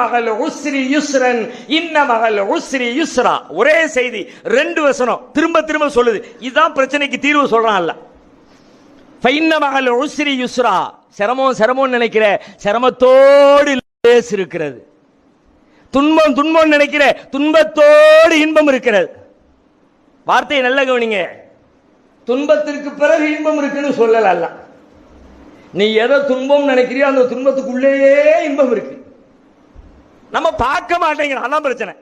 மகள் உஸ்ரி யுஸ்ரன் இன்ன மகள் உஸ்ரி யுஸ்ரா. ஒரே செய்தி ரெண்டு வசனம். திரும்ப திரும்ப சொல்லுது. இதுதான் பிரச்சனைக்கு தீர்வு சொல்றான் அல்ல ஃபைன்ன மகள் உஸ்ரி யுஸ்ரா. சிரமம் சிரமம் நினைக்கிற சிரமத்தோடு லேஸ் இருக்கிறது துன்பம் துன்பம் நினைக்கிற துன்பத்தோடு இன்பம் இருக்கிறது. வார்த்தையை நல்ல கவனிங்க. துன்பத்திற்கு பிறகு இன்பம் இருக்குன்னு சொல்லல நீ எதை துன்பம் நினைக்கிறியோ அந்த துன்பத்துக்குள்ளேயே இன்பம் இருக்கு. நம்ம பார்க்க மாட்டேங்கிறோம். அதான் பிரச்சனை.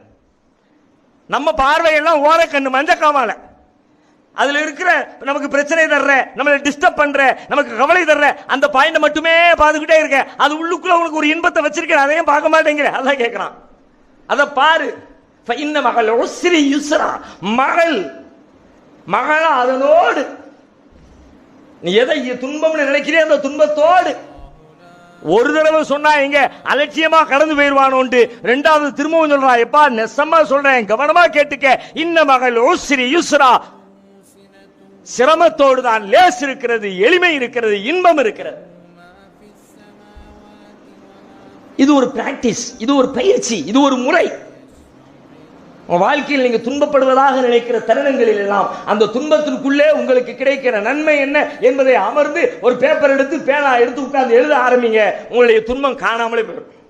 நம்ம பார்வையெல்லாம் ஓரக்கண்ணு மஞ்ச காமால. அதுல இருக்கிற நமக்கு பிரச்சனை தர்ற நம்மளை டிஸ்டர்ப் பண்ற நமக்கு கவலை தர்ற அந்த பாயிண்ட் மட்டுமே பார்த்துக்கிட்டே இருக்க அது உள்ளுக்குள்ள உனக்கு ஒரு இன்பத்தை வச்சிருக்க அதையும் பார்க்க மாட்டேங்கிற அதான் கேட்கறான் அதை பாரு. இந்த மகள் ஒசிரி யுஸ்ரா. மகள் மகளா அதனோடு. நீ எதை துன்பம்னு நினைக்கிறியோ அந்த துன்பத்தோடு. ஒரு தடவை சொன்னா எங்க அலட்சியமா கடந்து போயிருவானோன்ட்டு ரெண்டாவது திரும்பவும் சொல்றான் எப்பா நெசமா சொல்றேன் கவனமா கேட்டுக்க. இன்ன மகள் ஓஸ்ரி யுஸ்ரா சிரமத்தோடு தான் லேஸ் இருக்கிறது எளிமை இருக்கிறது இன்பம் இருக்கிறது. இது ஒரு பிராக்டிஸ் இது ஒரு பயிற்சி இது ஒரு முறை. வாழ்க்கையில் நீங்க துன்பப்படுவதாக நினைக்கிற தருணங்களில் எல்லாம் அந்த துன்பத்திற்குள்ளே உங்களுக்கு கிடைக்கிற நன்மை என்ன என்பதை அமர்ந்து ஒரு பேப்பர் எடுத்து பேனா எடுத்து உட்கார்ந்து எழுத ஆரம்பிங்க. உங்களுடைய துன்பம் காணாமலே போயிடும்.